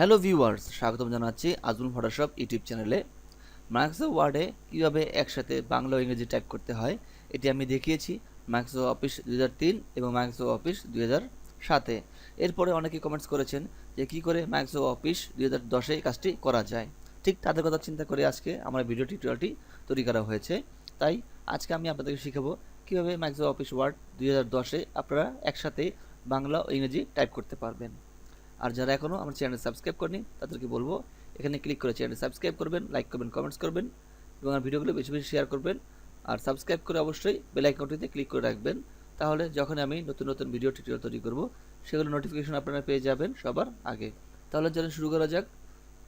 Hello viewers স্বাগতম জানাচ্ছি Ajmal Photoshop YouTube চ্যানেলে। মাইক্রোসফট ওয়ার্ডে কীভাবে একসাথে বাংলা ও ইংরেজি টাইপ করতে হয়, এটি আমি দেখিয়েছি মাইক্রোসফট অফিস দু হাজার তিন এবং মাইক্রোসফট অফিস দুই সাতে। এরপরে অনেকে কমেন্টস করেছেন যে কী করে মাইক্রোসফট অফিস দুই হাজার দশে কাজটি করা যায়। ঠিক তাদের কথা চিন্তা করে আজকে আমার ভিডিও টিউটোরিয়ালটি তৈরি করা হয়েছে। তাই আজকে আমি আপনাদেরকে শিখাবো কীভাবে মাইক্রোসফট অফিস ওয়ার্ড দুই হাজার দশে আপনারা একসাথে বাংলা ও ইংরেজি টাইপ করতে পারবেন। আর যারা এখনও আমার চ্যানেল সাবস্ক্রাইব করেনি, তাদেরকে বলব, এখানে ক্লিক করে চ্যানেল সাবস্ক্রাইব করবেন লাইক করবেন কমেন্টস করবেন, এবং আমার ভিডিওগুলো বেশি বেশি শেয়ার করবেন। আর সাবস্ক্রাইব করে অবশ্যই বেল আইকনটিতে ক্লিক করে রাখবেন, তাহলে যখন আমি নতুন নতুন ভিডিও টিউটোরিয়াল তৈরি করব, সেগুলো নোটিফিকেশন আপনারা পেয়ে যাবেন সবার আগে। তাহলে চলুন শুরু করা যাক।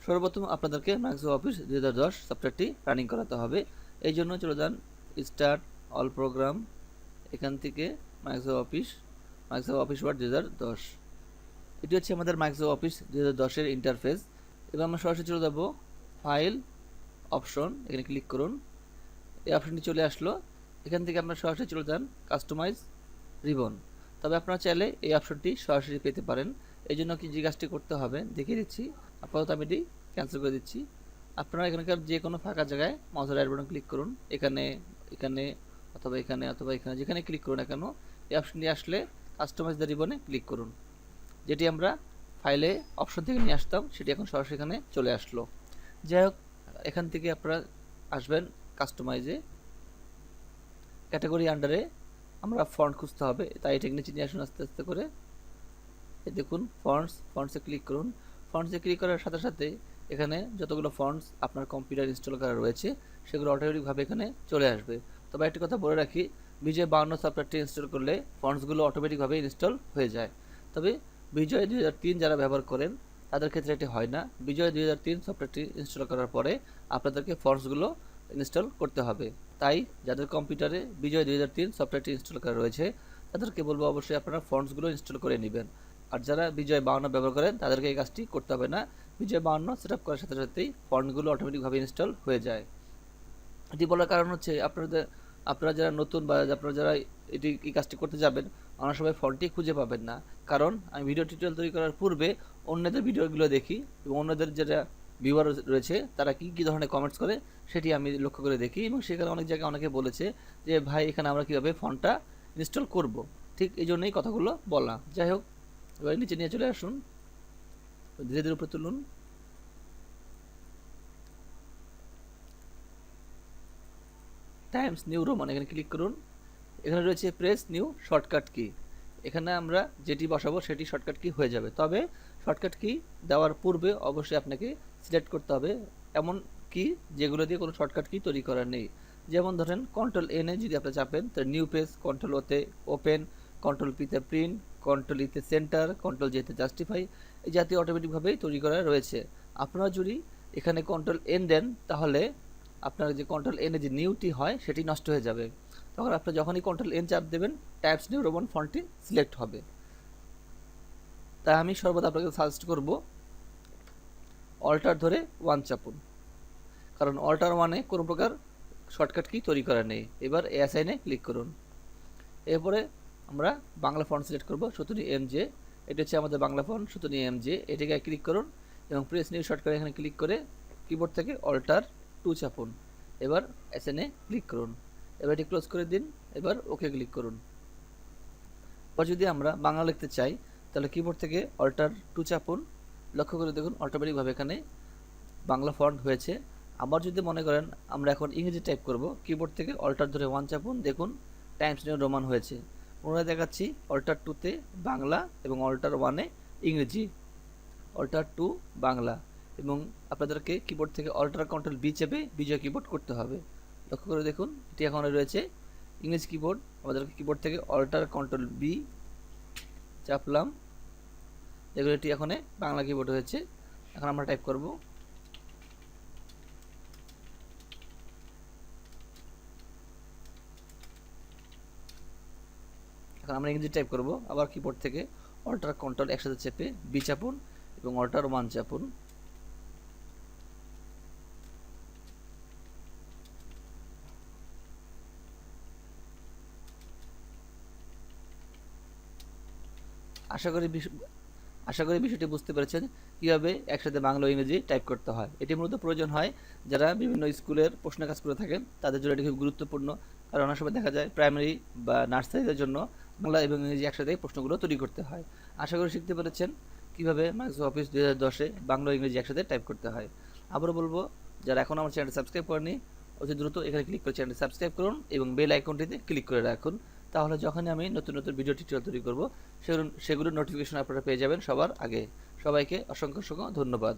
সর্বপ্রথম আপনাদেরকে মাইক্রোসফট অফিস দুই হাজার দশ সফটওয়্যারটি রানিং করাতে হবে। এই জন্য চলে যান স্টার্ট অল প্রোগ্রাম এখান থেকে Microsoft Office Microsoft Office Word দুই হাজার দশ। এটি হচ্ছে আমাদের মাইক্রোসফট অফিস দুই হাজার দশের ইন্টারফেস এবার আমরা সরাসরি চলে যাব ফাইল অপশন এখানে ক্লিক করুন। এই অপশনটি চলে আসলো। এখান থেকে আপনারা সরাসরি চলে যান কাস্টমাইজ রিবন তবে আপনারা চাইলে এই অপশনটি সরাসরি পেতে পারেন। এই জন্য কি যে কাজটি করতে হবে, দেখিয়ে দিচ্ছি। আপাতত আমি এটি ক্যান্সেল করে দিচ্ছি। আপনারা এখানকার যে কোনো ফাঁকা জায়গায় মাউসের রাইট বাটন ক্লিক করুন। এখানে এখানে, অথবা এখানে অথবা এখানে, যেখানে ক্লিক করুন না কেন, এই অপশনটি আসলে কাস্টমাইজ দ্য রিবনে ক্লিক করুন। যেটি আমরা ফাইলে অপশন থেকে নিয়ে আসতাম, সেটি এখন সরাসরি এখানে চলে আসলো। যাই হোক, এখান থেকে আপনারা আসবেন কাস্টমাইজে ক্যাটাগরি আন্ডারে আমরা ফন্ট খুঁজতে হবে, তাই এটা নিচে নিয়ে আসুন আস্তে আস্তে করে। এই দেখুন ফন্টস ফন্টসে ক্লিক করুন। ফন্টসে ক্লিক করার সাথে সাথে এখানে যতগুলো ফন্টস আপনার কম্পিউটার ইনস্টল করা রয়েছে, সেগুলো অটোমেটিকভাবে এখানে চলে আসবে। তবে একটি কথা বলে রাখি বিজয় বাউন্ন সফটওয়্যারটি ইনস্টল করলে ফন্টসগুলো অটোমেটিকভাবে ইনস্টল হয়ে যায়। তবে বিজয় দু হাজার তিন যারা ব্যবহার করেন, তাদের ক্ষেত্রে এটি হয় না। বিজয় দুই হাজার তিন সফটওয়্যারটি ইনস্টল করার পরে আপনাদেরকে ফন্টসগুলো ইনস্টল করতে হবে। তাই যাদের কম্পিউটারে বিজয় দু হাজার তিন সফটওয়্যারটি ইনস্টল করা রয়েছে, তাদেরকে বলব অবশ্যই আপনারা ফন্টসগুলো ইনস্টল করে নেবেন। আর যারা বিজয় বাউন্ন ব্যবহার করেন, তাদেরকে এই কাজটি করতে হবে না। বিজয় বাউন্ন সেট আপ করার সাথে সাথেই ফন্টগুলো অটোমেটিকভাবে ইনস্টল হয়ে যায়। এটি বলার কারণ হচ্ছে আপনাদের আপনারা যারা নতুন বা আপনারা যারা এটি, এই কাজটি করতে যাবেন, অনেক সময় ফন্টটি খুঁজে পাবেন না। কারণ আমি ভিডিও টিউটোরিয়াল তৈরি করার পূর্বে অন্যদের ভিডিওগুলো দেখি এবং অন্যদের যারা ভিউয়ার রয়েছে, তারা কী কী ধরনের কমেন্টস করে সেটি আমি লক্ষ্য করে দেখি এবং সেখানে অনেক জায়গায় অনেকে বলেছে যে, ভাই, এখানে আমরা কীভাবে ফন্টটা ইনস্টল করব? ঠিক এই জন্যই কথাগুলো বলা। যাই হোক, এবার নিচে নিয়ে চলে আসুন। ধীরে ধীরে উপরে তুলুন। টাইমস নিউ রোমান এখানে ক্লিক করুন। এখানে রয়েছে প্রেস নিউ শর্টকাট কি এখানে আমরা যেটি বসাবো সেটি শর্টকাট কি হয়ে যাবে। তবে শর্টকাট কি দেওয়ার পূর্বে অবশ্যই আপনাকে সিলেক্ট করতে হবে এমন কি যেগুলো দিয়ে কোনো শর্টকাট কি তৈরি করার নেই। যেমন ধরেন কন্ট্রোল এনে যদি আপনি চাপেন তো নিউ পেজ কন্ট্রোল ওতে ওপেন কন্ট্রোল পিতে প্রিন্ট কন্ট্রোল ইতে সেন্টার কন্ট্রোল জেতে জাস্টিফাই এই জাতীয় অটোমেটিকভাবেই তৈরি করা রয়েছে। আপনারা যদি এখানে কন্ট্রোল এন দেন, তাহলে আপনার যে কন্ট্রোল এনে যে নিউটি হয়, সেটি নষ্ট হয়ে যাবে। তখন আপনি যখনই কন্ট্রোল এন চাপ দেবেন টাইপস নিউ রোমান ফন্টটি সিলেক্ট হবে। তাই আমি সর্বদা আপনাকে সাজেস্ট করব অল্টার ধরে ওয়ান চাপুন। কারণ অল্টার ওয়ানে কোনো প্রকার শর্টকাট কি তৈরি করা নেই। এবার এ অ্যাসাইনে ক্লিক করুন। এরপরে আমরা বাংলা ফন্ট সিলেক্ট করব সুতনি এম জে এটা হচ্ছে আমাদের Bangla font Sutonny M J এটাকে ক্লিক করুন এবং প্রেস নিউ শর্টকাট এখানে ক্লিক করে কিবোর্ড থেকে অল্টার টু চাপুন। এবার এসএনে ক্লিক করুন। এবার এটি ক্লোজ করে দিন। এবার ওকে ক্লিক করুন। এবার যদি আমরা বাংলা লিখতে চাই, তাহলে কিবোর্ড থেকে অল্টার টু চাপুন। লক্ষ্য করে দেখুন অটোমেটিকভাবে এখানে বাংলা ফন্ট হয়েছে। আবার যদি মনে করেন আমরা এখন ইংরেজি টাইপ করব কিবোর্ড থেকে অল্টার ধরে ওয়ান চাপুন। দেখুন টাইমস নিউ রোমান হয়েছে। পুনরায় দেখাচ্ছি অল্টার টুতে বাংলা এবং অল্টার ওয়ানে ইংরেজি। Alter two Bangla. এবং আপনাদেরকে কিবোর্ড থেকে অল্টার কন্ট্রোল বি চেপে বিজয় কিবোর্ড করতে হবে। লক্ষ্য করে দেখুন, এটি এখন রয়েছে ইংরেজি কিবোর্ড আমাদেরকে কিবোর্ড থেকে অল্টার কন্ট্রোল বি চাপলাম। দেখুন, এটি এখন বাংলা কিবোর্ড হয়েছে। এখন আমরা টাইপ করব। এখন আমরা ইংরেজি টাইপ করব। আবার কিবোর্ড থেকে অল্টার কন্ট্রোল একসাথে চেপে বি চাপুন এবং অল্টার ওয়ান চাপুন। আশা করি আশা করি বিষয়টি বুঝতে পেরেছেন। কীভাবে একসাথে বাংলা ইংরেজি টাইপ করতে হয়? এটি মূলত প্রয়োজন হয় যারা বিভিন্ন স্কুলের প্রশ্ন কাজ করে থাকেন তাদের জন্য এটি খুব গুরুত্বপূর্ণ। কারণ অনেক সময় দেখা যায় প্রাইমারি বা নার্সারিদের জন্য বাংলা এবং ইংরেজি একসাথে প্রশ্নগুলো তৈরি করতে হয়। আশা করি শিখতে পেরেছেন কীভাবে মাইক্রোসফট অফিস দু হাজার দশে বাংলা ইংরেজি একসাথে টাইপ করতে হয়। আবারও বলব, যারা এখন আমার চ্যানেলটি সাবস্ক্রাইব করেনি অতি দ্রুত এখানে ক্লিক করে চ্যানেলটি সাবস্ক্রাইব করুন এবং বেল আইকনটিতে ক্লিক করে রাখুন। তাহলে যখনই আমি নতুন নতুন ভিডিও টিউটোরিয়াল তৈরি করব, সেগুলো, সেগুলোর নোটিফিকেশন আপনারা পেয়ে যাবেন সবার আগে। সবাইকে অসংখ্য অসংখ্য ধন্যবাদ।